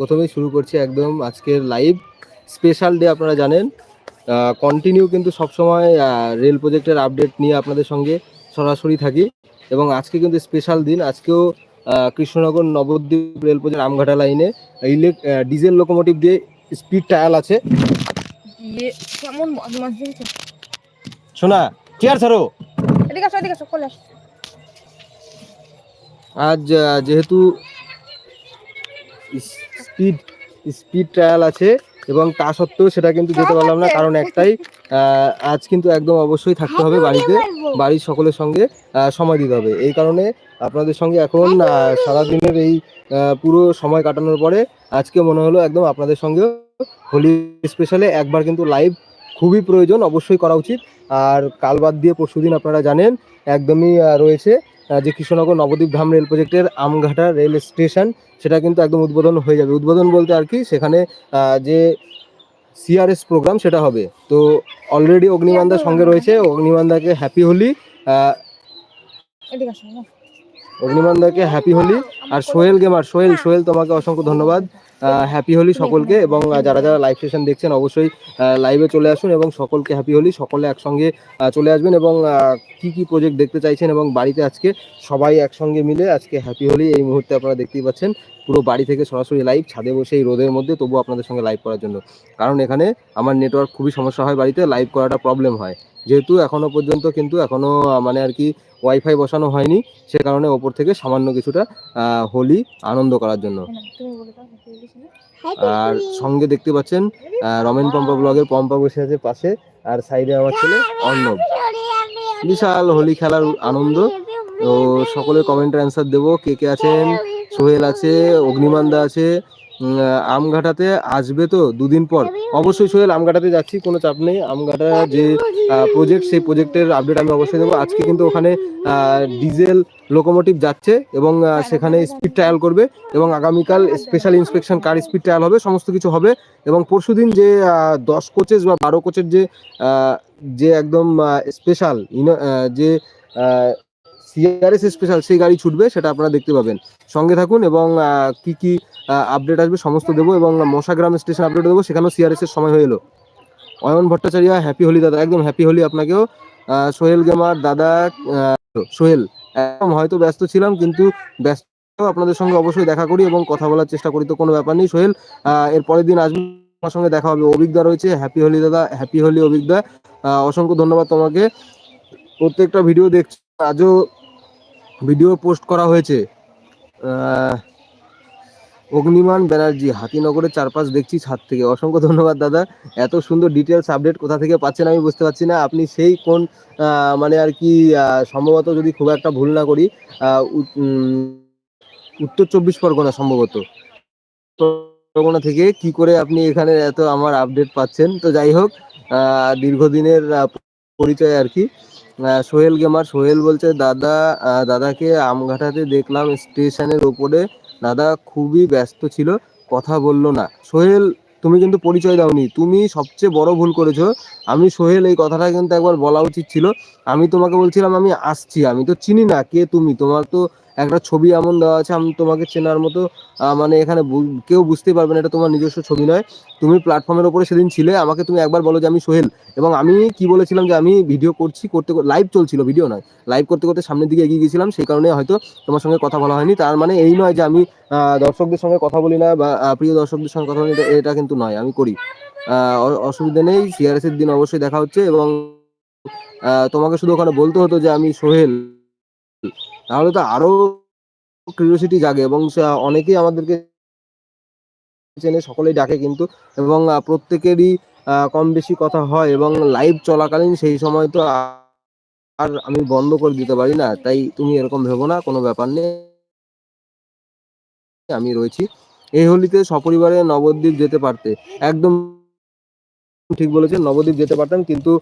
প্রথমেই শুরু করছি একদম আজকের লাইভ স্পেশাল ডে আপনারা জানেন। কন্টিনিউ কিন্তু সবসময় রেল প্রজেক্টের আপডেট নিয়ে আপনাদের সঙ্গে সরাসরি থাকি। এবং আজকে কিন্তু স্পেশাল দিন। আজকেও কৃষ্ণনগর নবদ্বীপ রেল প্রজেক্ট আমঘাটা লাইনে ইলেক ডিজেল লোকোমোটিভ দিয়ে স্পিড ট্রায়াল আছে। ইয়ে কেমন শোনা চেয়ার ছাড়ো। আজ যেহেতু স্পিড স্পিড ট্রায়াল আছে এবং তা সত্ত্বেও সেটা কিন্তু যেতে পারলাম না কারণ একটাই আজ কিন্তু একদম অবশ্যই থাকতে হবে বাড়িতে বাড়ির সকলের সঙ্গে সময় দিতে হবে। এই কারণে আপনাদের সঙ্গে এখন সারাদিনের এই পুরো সময় কাটানোর পরে আজকে মনে হলো একদম আপনাদের সঙ্গে হোলি স্পেশালে একবার কিন্তু লাইভ খুবই প্রয়োজন অবশ্যই করা উচিত। আর কাল বাদ দিয়ে পরশুদিন আপনারা জানেন একদমই রয়েছে। যে কৃষ্ণনগর নবদ্বীপ ধাম রেল প্রজেক্টের আমঘাটা রেল স্টেশন সেটা কিন্তু একদম উদ্বোধন হয়ে যাবে। উদ্বোধন বলতে আর কি সেখানে যে সিআরএস প্রোগ্রাম সেটা হবে। তো অলরেডি অগ্নিমান্দার সঙ্গে রয়েছে। অগ্নিমান্দাকে হ্যাপি হোলি। অগ্নিমান্দাকে হ্যাপি হোলি আর সোহেল গেমার সোহেল সোহেল তোমাকে অসংখ্য ধন্যবাদ। হ্যাপি হোলি সকলকে এবং যারা যারা লাইভ সেশন দেখছেন অবশ্যই লাইভে চলে আসুন এবং সকলকে হ্যাপি হোলি, সকলে একসঙ্গে চলে আসবেন এবং কি কি প্রজেক্ট দেখতে চাইছেন এবং বাড়িতে আজকে সবাই একসঙ্গে মিলে আজকে হ্যাপি হোলি এই মুহূর্তে আপনারা দেখতেই পাচ্ছেন। পুরো বাড়ি থেকে সরাসরি লাইভ ছাদে বসে এই রোদের মধ্যে তবু আপনাদের সঙ্গে লাইভ করার জন্য। কারণ এখানে আমার নেটওয়ার্ক খুবই সমস্যা হয় বাড়িতে লাইভ করাটা প্রবলেম হয়। যেহেতু এখনও পর্যন্ত কিন্তু এখনও মানে আর কি ওয়াইফাই বসানো হয়নি সে কারণে ওপর থেকে সামান্য কিছুটা হোলি আনন্দ করার জন্য। happy হলিস না? আর সঙ্গে দেখতে পাচ্ছেন রমেন পম্পা ব্লগের পম্পা বসে আছে পাশে আর সাইডে আমার ছেলে অর্ণব। বিশাল হোলি খেলার আনন্দ। তো সকলে কমেন্টের অ্যান্সার দেবো কে কে আছেন? সোহেল আছে অগ্নিমান্দা আছে আমঘাটাতে আসবে তো দুদিন পর। অবশ্যই সোহেল, আমঘাটাতে যাচ্ছি, কোনো চাপ নেই। আমঘাটা যে প্রজেক্ট সেই প্রজেক্টের আপডেট আমি অবশ্যই দেবো। আজকে কিন্তু ওখানে ডিজেল লোকোমোটিভ যাচ্ছে এবং সেখানে স্পিড ট্রায়াল করবে এবং আগামীকাল special inspection car speed trial হবে, সমস্ত কিছু হবে এবং পরশুদিন যে দশ কোচেস বা বারো কোচের যে যে একদম স্পেশাল যে সিআরএস স্পেশাল সেই গাড়ি ছুটবে, সেটা আপনারা দেখতে পাবেন। সঙ্গে থাকুন এবং কি কি আপডেট আসবে সমস্ত দেবো এবং মশাগ্রাম স্টেশন আপডেট দেবো, সেখানেও সিআরএস এর সময় হয়ে এলো। অয়ন ভট্টাচার্য হ্যাপি হোলি দাদা, একদম হ্যাপি হোলি আপনাকেও। সোহেল গেমার দাদা সোহেল, একদম হয়তো ব্যস্ত ছিলাম, কিন্তু ব্যস্ত আপনাদের সঙ্গে অবশ্যই দেখা করি এবং কথা বলার চেষ্টা করি, তো কোনো ব্যাপার নেই। সোহেল এর পরের দিন আসবে আমার সঙ্গে দেখা হবে। অভিজ্ঞতা রয়েছে হ্যাপি হোলি দাদা হ্যাপি হোলি অভিজ্ঞতা অসংখ্য ধন্যবাদ তোমাকে। প্রত্যেকটা ভিডিও দেখছ, আজও ভিডিও পোস্ট করা হয়েছে। অগ্নিমান ব্যানার্জি, হাতিনগরের চারপাশ দেখছি ছাদ থেকে। অসংখ্য ধন্যবাদ, দাদা। এত সুন্দর ডিটেলস আপডেট কোথা থেকে পাচ্ছেন আমি বুঝতে পারছি না। আপনি সেই কোন মানে আর কি সম্ভবত যদি খুব একটা ভুল না করি উত্তর চব্বিশ পরগনা সম্ভবত। পরগনা থেকে কি করে আপনি এখানে এত আমার আপডেট পাচ্ছেন? তো যাই হোক দীর্ঘদিনের পরিচয় আর কি। সোহেল গেমার। সোহেল বলছে, দাদা দাদাকে আমঘাটাতে দেখলাম স্টেশনের ওপরে। দাদা খুবই ব্যস্ত ছিল, কথা বলল না। সোহেল, তুমি কিন্তু পরিচয় দাওনি। তুমি সবচেয়ে বড় ভুল করেছ। আমি সোহেল, এই কথাটা কিন্তু একবার বলা উচিত ছিল। আমি তোমাকে বলছিলাম, আমি আসছি। আমি তো চিনি না কে তুমি। তোমার তো একটা ছবি এমন দেওয়া আছে, আমি তোমাকে চেনার মতো মানে এখানে কেউ বুঝতেই পারবে না, এটা তোমার নিজস্ব ছবি নয়। তুমি প্ল্যাটফর্মের উপরে সেদিন ছিলে, আমাকে তুমি একবার বলো যে আমি সোহেল। এবং আমি কি বলেছিলাম যে আমি ভিডিও করছি, করতে লাইভ চলছিল ভিডিও নয়। লাইভ করতে করতে সামনের দিকে এগিয়ে গেছিলাম সেই কারণে হয়তো তোমার সঙ্গে কথা বলা হয়নি। তার মানে এই নয় যে আমি দর্শকদের সঙ্গে কথা বলি না বা প্রিয় দর্শকদের সঙ্গে কথা বলি এটা কিন্তু নয়, আমি করি। অসুবিধা নেই সিআরএস এর দিন অবশ্যই দেখা হচ্ছে এবং তোমাকে শুধু ওখানে বলতে হতো যে আমি সোহেল। তাহলে তো আরও কিউরিওসিটি জাগে এবং অনেকেই আমাদেরকে চেনে সকলেই ডাকে কিন্তু এবং প্রত্যেকেরই কম বেশি কথা হয় এবং লাইভ চলাকালীন সেই সময় তো আর আমি বন্ধ করে দিতে পারি না। তাই তুমি এরকম ভেবো না কোনো ব্যাপার নেই। আমি রয়েছি। এই হোলিতে সপরিবারে নবদ্বীপ যেতে পারতে। একদম ঠিক বলেছেন নবদ্বীপ যেতে পারতাম কিন্তু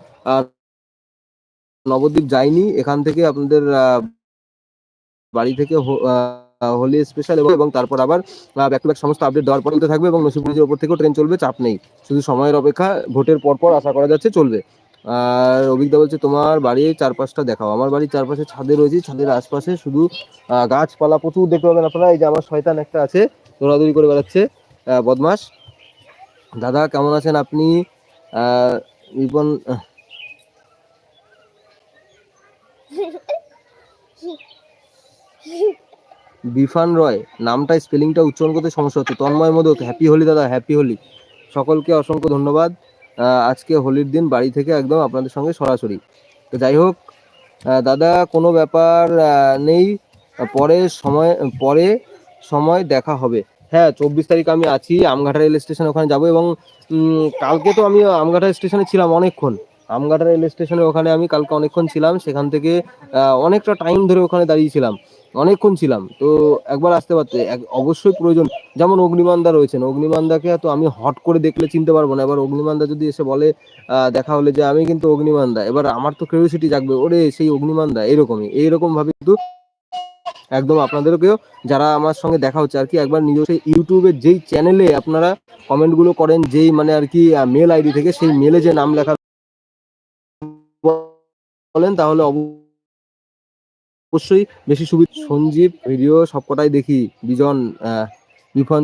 নবদ্বীপ যাইনি। এখান থেকে আপনাদের আহ, বাড়ি থেকে হোলি স্পেশাল এবং তারপর আবার ব্যাক টু ব্যাক সমস্ত আপডেট দেওয়ার পর থাকবে এবং নসিব ব্রিজের উপর থেকেও ট্রেন চলবে, চাপ নেই। শুধু সময়ের অপেক্ষা, ভোটের পর পর আশা করা যাচ্ছে চলবে। আর অভিজ্ঞতা বলছে তোমার বাড়ির চারপাশটা দেখাও। আমার বাড়ির চারপাশে ছাদে রয়েছে, ছাদের আশপাশে শুধু গাছপালা প্রচুর দেখতে পাবেন আপনারা। এই যে আমার শয়তান একটা আছে, দৌড়াদৌড়ি করে বেড়াচ্ছে বদমাস দাদা, কেমন আছেন আপনি? রিপন বিফান রয়, নামটা, স্পেলিংটা উচ্চারণ করতে সমস্যা হচ্ছে। তন্ময় মোদক হ্যাপি হোলি দাদা হ্যাপি হোলি সকলকে অসংখ্য ধন্যবাদ। আজকে হোলির দিন, বাড়ি থেকে একদম আপনাদের সঙ্গে সরাসরি। তো যাই হোক দাদা, কোনো ব্যাপার নেই। পরে সময় পরে সময় দেখা হবে। হ্যাঁ চব্বিশ তারিখ আমি আছি আমঘাটা রেল স্টেশন ওখানে যাব এবং কালকে তো আমি আমঘাটা স্টেশনে ছিলাম অনেকক্ষণ। আমঘাটা রেল স্টেশনে ওখানে আমি কালকে অনেকক্ষণ ছিলাম, সেখান থেকে অনেকটা টাইম ধরে ওখানে দাঁড়িয়েছিলাম অনেকক্ষণ ছিলাম। তো একবার আসতে পারতে অবশ্যই প্রয়োজন। যেমন অগ্নিমান্দা রয়েছেন, অগ্নিমান্দাকে তো আমি হট করে দেখলে চিনতে পারব না। এবার অগ্নিমান্দা যদি এসে বলে দেখা হলে যে আমি কিন্তু অগ্নিমান্দা, এবার আমার তো কিউরিয়াসিটি জাগবে, ওরে, সেই অগ্নিমান্দা, এরকমই এইরকম ভাবে কিন্তু একদম আপনাদেরকেও, যারা আমার সঙ্গে দেখা হচ্ছে, আর কি, একবার নিজস্ব ইউটিউবের যেই চ্যানেলে আপনারা কমেন্টগুলো করেন, যেই মানে আর কি মেল আইডি থেকে, সেই মেলে যে নাম লেখা বলেন, তাহলে অবশ্যই বেশি সুবিধা সঞ্জীব ভিডিও সবকটাই দেখি, বিজন বিফন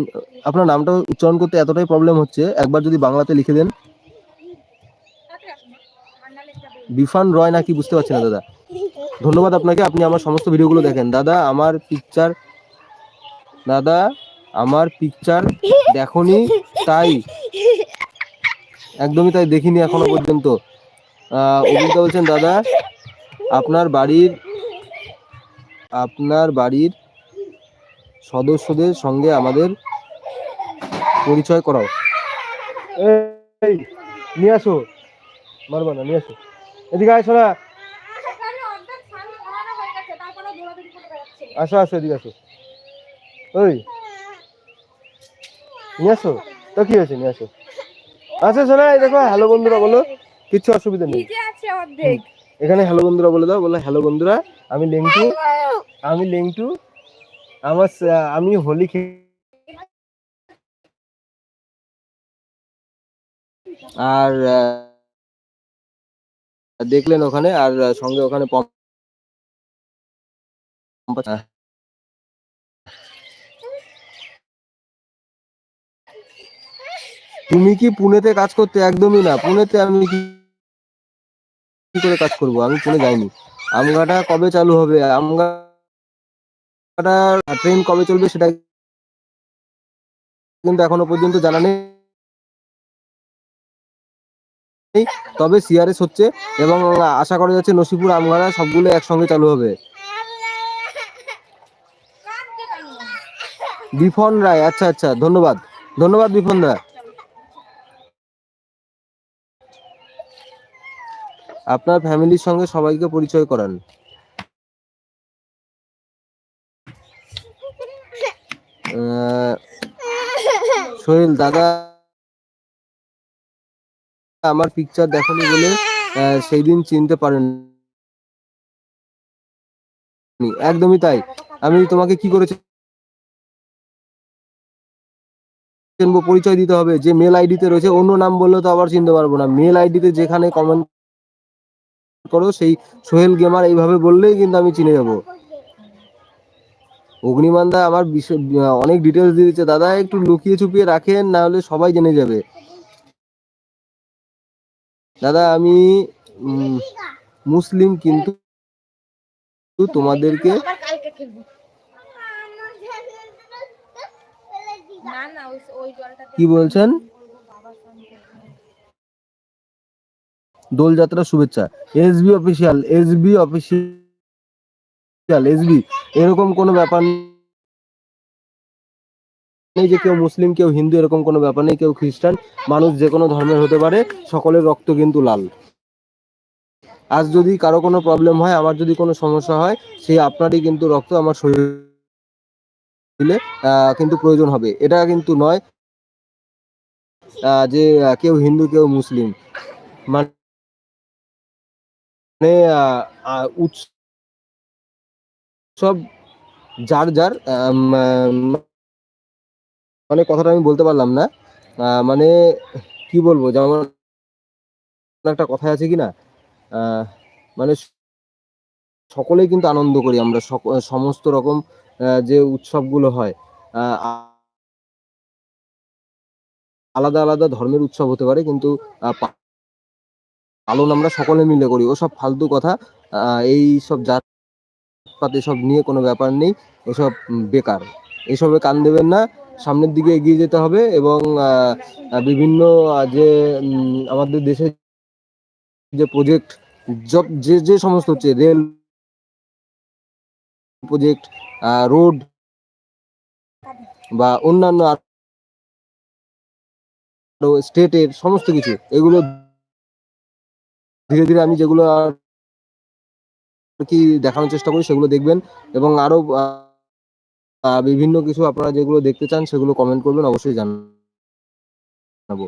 আপনার নামটা উচ্চারণ করতে এতটাই প্রবলেম হচ্ছে, একবার যদি বাংলাতে লিখে দেন। বিফান রয় নাকি বুঝতে পারছি না, দাদা। ধন্যবাদ আপনাকে, আপনি আমার সমস্ত ভিডিওগুলো দেখেন। দাদা, আমার পিকচার দাদা, আমার পিকচার দেখনি, তাই। একদমই তাই দেখিনি এখনও পর্যন্ত। অভিজ্ঞতা বলছেন, দাদা আপনার বাড়ির আপনার বাড়ির সদস্যদের সঙ্গে আমাদের পরিচয় করাও। এই নিয়ে আসো। মারবা না নিয়ে আসো। এদিকে আয় শোনা আসো আসো এদিকে আসো। ওই নিয়ে আসো। তো কি হয়েছে নিয়ে আসো। আচ্ছা শোনা এই দেখো হ্যালো বন্ধুরা বলো। কিছু অসুবিধা নেই। আছে অর্ধেক। এখানে হ্যালো বন্ধুরা বলে দাও, বলো হ্যালো বন্ধুরা, আমি লেংটু আমি লেংটু, আমার আমি হোলি আর দেখলেন ওখানে, আর সঙ্গে ওখানে তুমি কি পুনেতে কাজ করতে? একদমই না, পুনেতে আমি কি করে কাজ করব? আমি পুনে যাইনি। আমগাটা কবে চালু হবে? আমগাটা ট্রেন কবে চলবে সেটা কিন্তু এখনও পর্যন্ত জানা নেই। তবে সিআরএস হচ্ছে এবং আশা করা যাচ্ছে নসিপুর আমগাড়া সবগুলো একসঙ্গে চালু হবে। বিফন রায় আচ্ছা আচ্ছা ধন্যবাদ। ধন্যবাদ বিফন রায় আপনার ফ্যামিলির সঙ্গে সবাইকে পরিচয় করান। সোহেল, দাদা, আমার পিকচার দেখানি বলে সেই দিন চিনতে পারেন একদমই তাই। আমি তোমাকে কি করেছি পরিচয় দিতে হবে। যে মেল আইডিতে রয়েছে, অন্য নাম বললে তো আবার চিনতে পারব না। মেল আইডিতে যেখানে কমেন্ট করো সেই সোহেল গেমার এইভাবে বললেই কিন্তু আমি চিনে যাব। অগ্নিমান্দা আমার অনেক ডিটেলস দিয়ে দিচ্ছে। দাদা একটু লুকিয়ে চুপিয়ে রাখেন না হলে সবাই জেনে যাবে। দাদা আমি মুসলিম কিন্তু তোমাদেরকে কি বলছেন? দোলযাত্রা শুভেচ্ছা। SB official SB official SB. এরকম কোনো ব্যাপার নেই যে কেউ মুসলিম, কেউ হিন্দু, এরকম কোনো ব্যাপার নেই। কেউ খ্রিস্টান, মানুষ যে কোনো ধর্মের হতে পারে, সকলের রক্ত কিন্তু লাল। আজ যদি কারও কোনো প্রবলেম হয়, আমার যদি কোনো সমস্যা হয় সেই আপনারই কিন্তু রক্ত আমার শরীরে কিন্তু প্রয়োজন হবে। এটা কিন্তু নয় যে কেউ হিন্দু, কেউ মুসলিম। মানে আহ, উৎসব যার যার মানে কথাটা আমি বলতে পারলাম না। মানে কি বলব যেমন একটা কথা আছে কি না? মানে সকলেই কিন্তু আনন্দ করি আমরা সমস্ত রকম যে উৎসবগুলো হয়। আলাদা আলাদা ধর্মের উৎসব হতে পারে কিন্তু আহ, পালন আমরা সকলে মিলে করি। ওসব ফালতু কথা এই সব জাত পাত, এসব নিয়ে কোনো ব্যাপার নেই। এসব বেকার। এসবে কান দেবেন না। সামনের দিকে এগিয়ে যেতে হবে এবং বিভিন্ন যে আমাদের দেশে যে প্রজেক্ট যে যে সমস্ত হচ্ছে রেল প্রজেক্ট রোড বা অন্যান্য স্টেটের সমস্ত কিছু, এগুলো ধীরে ধীরে আমি যেগুলো আর কি দেখানোর চেষ্টা করি, সেগুলো দেখবেন এবং আরও বিভিন্ন কিছু আপনারা যেগুলো দেখতে চান, সেগুলো কমেন্ট করবেন, অবশ্যই জানাব।